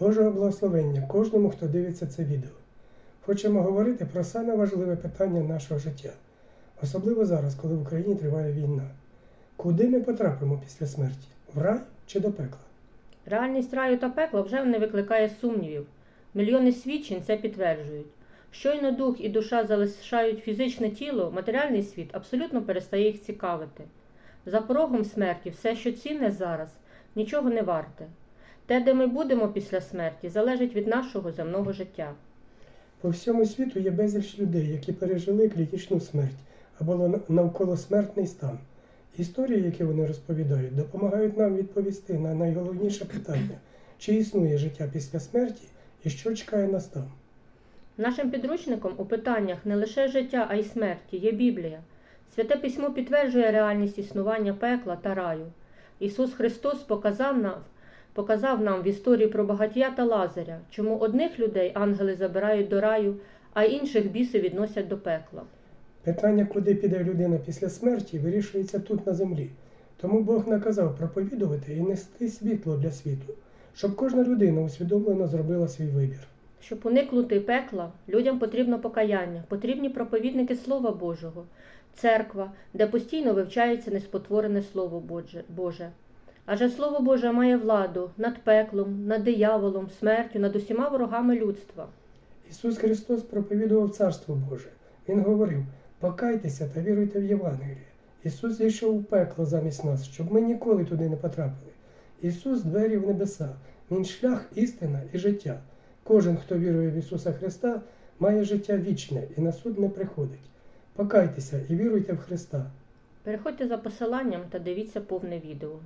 Божого благословення кожному, хто дивиться це відео. Хочемо говорити про саме важливе питання нашого життя, особливо зараз, коли в Україні триває війна. Куди ми потрапимо після смерті? В рай чи до пекла? Реальність раю та пекла вже не викликає сумнівів. Мільйони свідчень це підтверджують. Щойно дух і душа залишають фізичне тіло, матеріальний світ абсолютно перестає їх цікавити. За порогом смерті все, що цінне зараз, нічого не варте. Те, де ми будемо після смерті, залежить від нашого земного життя. По всьому світу є безліч людей, які пережили клінічну смерть або на- навколосмертний стан. Історії, які вони розповідають, допомагають нам відповісти на найголовніше питання, чи існує життя після смерті і що чекає нас там. Нашим підручником у питаннях не лише життя, а й смерті є Біблія. Святе письмо підтверджує реальність існування пекла та раю. Ісус Христос показав нам, показав нам в історії про багатія та Лазаря, чому одних людей ангели забирають до раю, а інших біси відносять до пекла. Питання, куди піде людина після смерті, вирішується тут на землі. Тому Бог наказав проповідувати і нести світло для світу, щоб кожна людина усвідомлено зробила свій вибір. Щоб уникнути пекла, людям потрібно покаяння, потрібні проповідники Слова Божого, церква, де постійно вивчається неспотворене Слово Боже- Боже. Адже Слово Боже має владу над пеклом, над дияволом, смертю, над усіма ворогами людства. Ісус Христос проповідував Царство Боже. Він говорив: покайтеся та віруйте в Євангеліє. Ісус зійшов у пекло замість нас, щоб ми ніколи туди не потрапили. Ісус двері в небеса, Він шлях, істина і життя. Кожен, хто вірує в Ісуса Христа, має життя вічне і на суд не приходить. Покайтеся і віруйте в Христа. Переходьте за посиланням та дивіться повне відео.